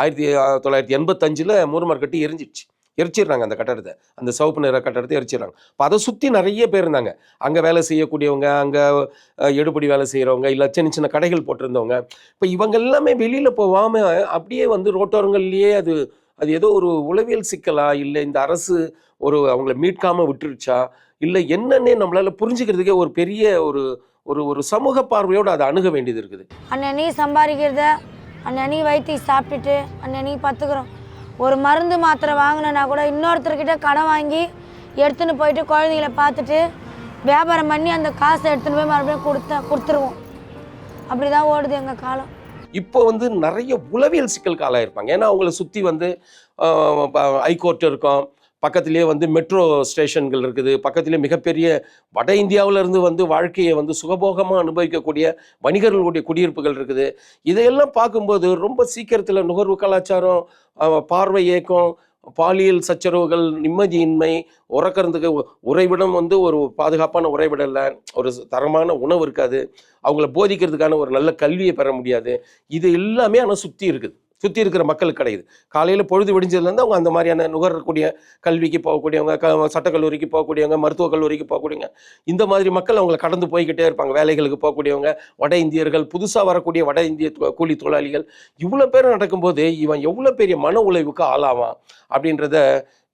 ஆயிரத்தி தொள்ளாயிரத்தி எண்பத்தஞ்சில் மூர்மார் கட்டி எரிஞ்சிடுச்சு. எரிச்சிடுறாங்க அந்த கட்டடத்தை. அந்த சவுப்பு நிற கட்டடத்தை எரிச்சிடுறாங்க. இப்போ அதை சுற்றி நிறைய பேர் இருந்தாங்க. அங்கே வேலை செய்யக்கூடியவங்க அங்கே எடுபடி வேலை செய்கிறவங்க இல்லை சின்ன சின்ன கடைகள் போட்டிருந்தவங்க. இப்போ இவங்க எல்லாமே வெளியில் போகாமல் அப்படியே வந்து ரோட்டோரங்கள்லேயே அது அது ஏதோ ஒரு உளவியல் சிக்கலா? இல்லை இந்த அரசு ஒரு அவங்கள மீட்காமல் விட்டுருச்சா? இல்லை என்னன்னே நம்மளால் புரிஞ்சுக்கிறதுக்கே ஒரு பெரிய ஒரு ஒரு ஒரு சமூக பார்வையோடு அதை அணுக வேண்டியது இருக்குது. அன்னனி சம்பாதிக்கிறத அன்னன்னைக்கு வைத்தி சாப்பிட்டுட்டு அன்னன்னைக்கு பார்த்துக்குறோம். ஒரு மருந்து மாத்திரை வாங்கினா கூட இன்னொருத்தர்கிட்ட கடன் வாங்கி எடுத்துன்னு போயிட்டு குழந்தைங்கள பார்த்துட்டு வியாபாரம் பண்ணி அந்த காசை எடுத்துன்னு போய் மறுபடியும் கொடுத்த கொடுத்துருவோம். அப்படி தான் ஓடுது எங்கள் காலம். இப்போ வந்து நிறைய உளவியல் சிக்கல் காலம் இருப்பாங்க ஏன்னா அவங்கள சுற்றி வந்து ஹைகோர்ட் இருக்கும். பக்கத்திலே வந்து மெட்ரோ ஸ்டேஷன்கள் இருக்குது. பக்கத்துலேயே மிகப்பெரிய வட இந்தியாவிலிருந்து வந்து வாழ்க்கையை வந்து சுகபோகமாக அனுபவிக்கக்கூடிய வணிகர்களுடைய குடியிருப்புகள் இருக்குது. இதையெல்லாம் பார்க்கும்போது ரொம்ப சீக்கிரத்தில் நுகர்வு கலாச்சாரம் பார்வை ஏக்கம் பாலியல் சச்சரவுகள் நிம்மதியின்மை உறக்கிறதுக்கு உறைவிடம் வந்து ஒரு பாதுகாப்பான உறைவிடல்ல ஒரு தரமான உணவு இருக்காது. அவங்கள போதிக்கிறதுக்கான ஒரு நல்ல கல்வியை பெற முடியாது. இது எல்லாமே ஆனால் சுற்றி இருக்குது. சுற்றி இருக்கிற மக்களுக்கு கிடையாது காலையில் பொழுது விடிஞ்சதுலேருந்து அவங்க அந்த மாதிரியான நுகரக்கூடிய கல்விக்கு போகக்கூடியவங்க க சட்டக்கல்லூரிக்கு போகக்கூடியவங்க மருத்துவக் கல்லூரிக்கு போகக்கூடியவங்க இந்த மாதிரி மக்கள் அவங்கள கடந்து போய்கிட்டே இருப்பாங்க. வேலைகளுக்கு போகக்கூடியவங்க வட இந்தியர்கள் புதுசாக வரக்கூடிய வட இந்திய கூலி தொழிலாளிகள் இவ்வளோ பேர் நடக்கும்போது இவன் எவ்வளோ பெரிய மன உழைவுக்கு ஆளாவான் அப்படின்றத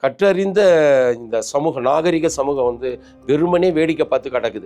கற்றறிந்த இந்த சமூக நாகரிக சமூகம் வந்து வெறுமனே வேடிக்கை பார்த்து கிடக்குது.